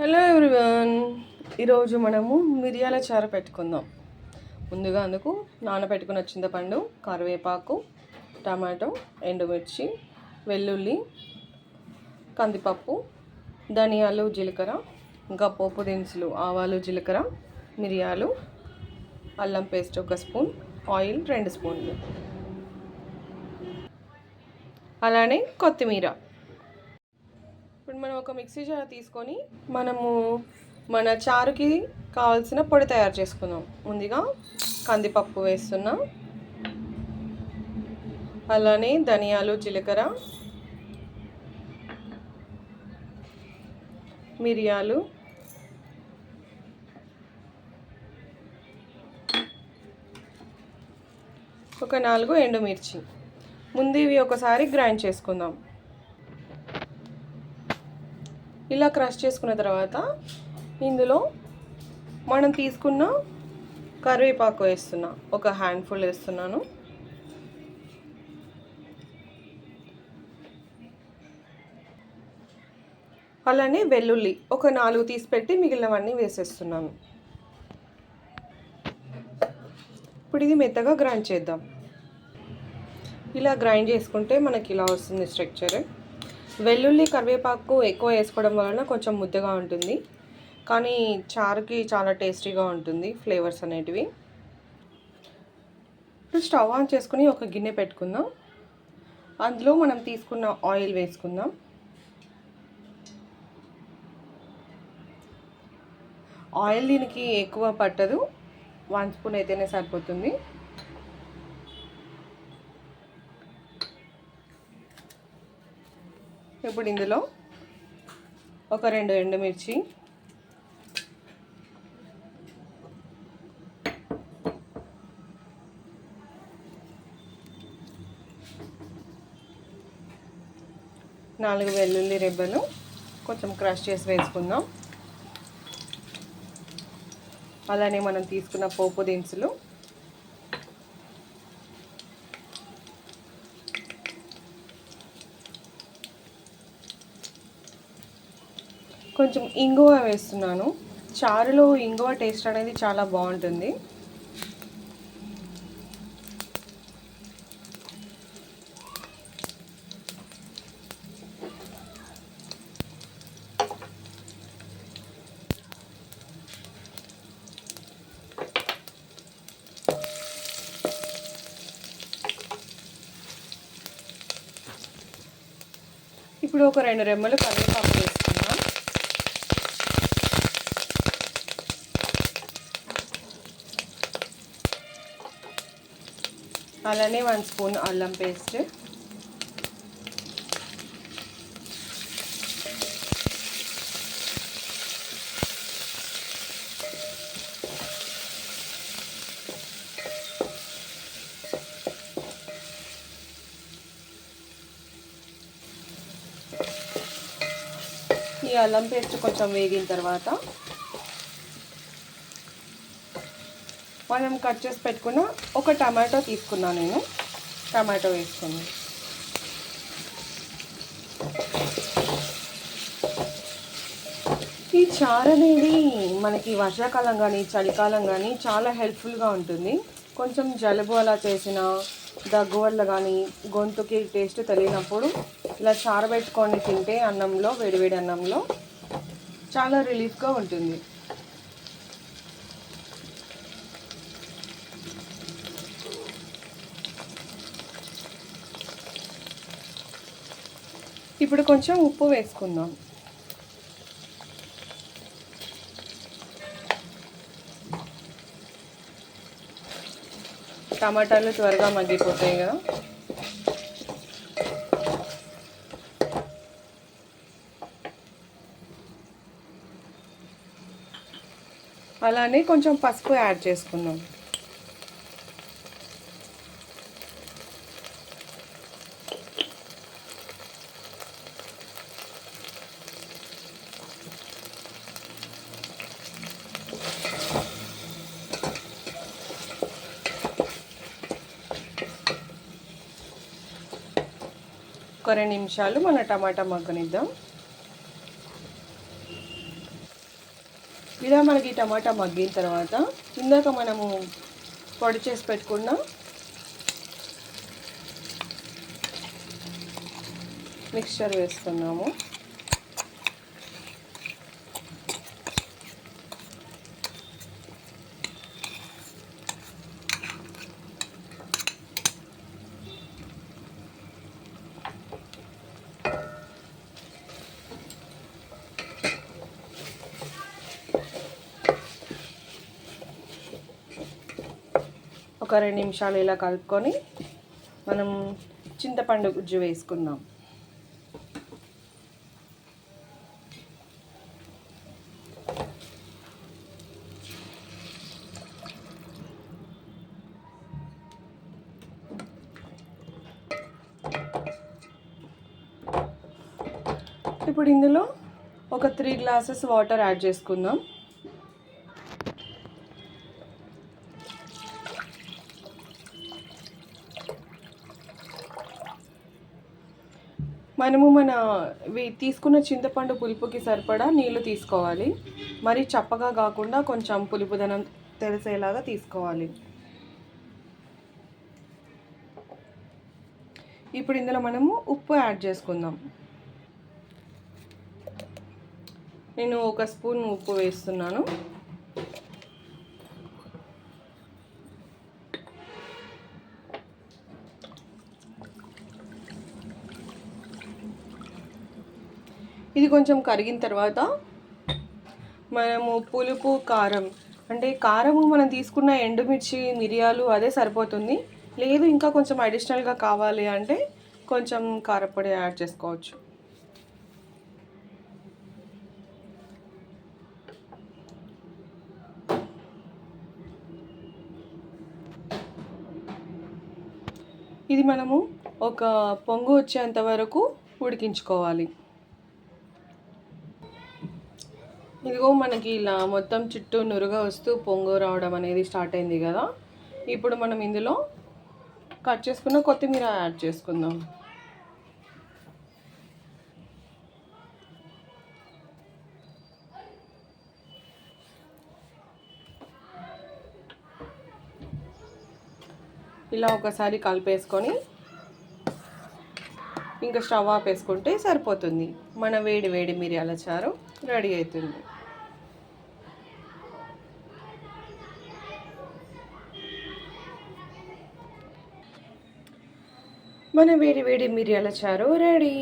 Hello everyone ఈరోజు మనము మిరియాల చారు పెట్టుకుందాం. ముందుగా అందుకు నానబెట్టుకున్న చింతపండు కరివేపాకు టమాటో ఎండుమిర్చి వెల్లుల్లి కందిపప్పు ధనియాలు జీలకర్ర ఇంకా పోపు దినుసులు ఆవాలు జీలకర్ర మిరియాలు అల్లం పేస్ట్ ఒక స్పూన్ ఆయిల్ రెండు స్పూన్లు. అలానే కొత్తిమీర. ఇప్పుడు మనం ఒక మిక్సీ జార్ తీసుకొని మనము మన చారుకి కావాల్సిన పొడి తయారు చేసుకుందాం. ముందుగా కందిపప్పు వేస్తున్నా. అలానే ధనియాలు జీలకర్ర మిరియాలు ఒక నాలుగు ఎండుమిర్చి. ముందు ఇవి ఒకసారి గ్రైండ్ చేసుకుందాం. ఇలా క్రష్ చేసుకున్న తర్వాత ఇందులో మనం తీసుకున్న కరివేపాకు వేస్తున్నా. ఒక హ్యాండ్ఫుల్ వేస్తున్నాను. అలానే వెల్లుల్లి ఒక నాలుగు తీసి పెట్టి మిగిలినవన్నీ వేసేస్తున్నాను. ఇప్పుడు ఇది మెత్తగా గ్రైండ్ చేద్దాం. ఇలా గ్రైండ్ చేసుకుంటే మనకి ఇలా వస్తుంది స్ట్రక్చర్. వెల్లుల్లి కరివేపాకు ఎక్కువ వేసుకోవడం వలన కొంచెం ముద్దగా ఉంటుంది. కానీ చారుకి చాలా టేస్టీగా ఉంటుంది ఫ్లేవర్స్ అనేటివి. ఇప్పుడు స్టవ్ ఆన్ చేసుకుని ఒక గిన్నె పెట్టుకుందాం. అందులో మనం తీసుకున్న ఆయిల్ వేసుకుందాం. ఆయిల్ దీనికి ఎక్కువ పట్టదు. వన్ స్పూన్ అయితేనే సరిపోతుంది. ఇప్పుడు ఇందులో ఒక రెండు ఎండుమిర్చి నాలుగు వెల్లుల్లి రెబ్బలు కొంచెం క్రష్ చేసి వేసుకుందాం. అలానే మనం తీసుకున్న పోపు దినుసులు కొంచెం ఇంగువ వేస్తున్నాను. చారులో ఇంగువ టేస్ట్ అనేది చాలా బాగుంటుంది. ఇప్పుడు ఒక రెండు రెమ్మలు కరివేపాకు వేస్తాను అలానే వన్ స్పూన్ అల్లం పేస్ట్. ఈ అల్లం పేస్ట్ కొంచెం వేగిన తర్వాత మనం కట్ చేసి పెట్టుకున్న ఒక టమాటో తీసుకున్నాను నేను. టమాటో వేసుకుని ఈ చారు అనేది మనకి వర్షాకాలం కానీ చలికాలం కానీ చాలా హెల్ప్ఫుల్గా ఉంటుంది. కొంచెం జలుబు అలా చేసిన దగ్గు వల్ల కానీ గొంతుకి టేస్ట్ తెలియనప్పుడు ఇలా చారు పెట్టుకొని తింటే అన్నంలో వేడివేడి అన్నంలో చాలా రిలీఫ్గా ఉంటుంది. ఇప్పుడు కొంచెం ఉప్పు వేసుకుందాం. టమాటాలు త్వరగా మగ్గిపోతాయి కదా. అలానే కొంచెం పసుపు యాడ్ చేసుకుందాం. ఒక రెండు నిమిషాలు మన టమాటా మగ్గనిద్దాం. ఇలా మనకి టమాటా మగ్గిన తర్వాత ఇందాక మనము పొడి చేసి పెట్టుకున్న మిక్స్చర్ వేస్తున్నాము ఒక రెండు నిమిషాలు ఇలా కలుపుకొని మనం చింతపండు గుజ్జు వేసుకుందాం. ఇప్పుడు ఇందులో ఒక త్రీ గ్లాసెస్ వాటర్ యాడ్ చేసుకుందాం. మనము మన వి- తీసుకున్న చింతపండు పులుపుకి సరిపడా నీళ్ళు తీసుకోవాలి. మరి చప్పగా కాకుండా కొంచెం పులుపుదనం తెలిసేలాగా తీసుకోవాలి. ఇప్పుడు ఇందులో మనము ఉప్పు యాడ్ చేసుకుందాం. నేను ఒక స్పూన్ ఉప్పు వేస్తున్నాను. కొంచెం కరిగిన తర్వాత మనము పులుపు కారం అంటే కారము మనం తీసుకున్న ఎండుమిర్చి మిరియాలు అదే సరిపోతుంది. లేదు ఇంకా కొంచెం అడిషనల్గా కావాలి అంటే కొంచెం కారపొడి యాడ్ చేసుకోవచ్చు. ఇది మనము ఒక పొంగు వచ్చేంత వరకు ఉడికించుకోవాలి. ఇదిగో మనకి ఇలా మొత్తం చుట్టూ నురుగా వస్తూ పొంగు రావడం అనేది స్టార్ట్ అయింది కదా. ఇప్పుడు మనం ఇందులో కట్ చేసుకున్న కొత్తిమీర యాడ్ చేసుకుందాం. ఇలా ఒకసారి కలిపేసుకొని ఇంకా స్టవ్ ఆపేసుకుంటే సరిపోతుంది. మన వేడి వేడి మిరియాల చారు రెడీ అవుతుంది. మన వేడి వేడి మిరియాల చారు రెడీ.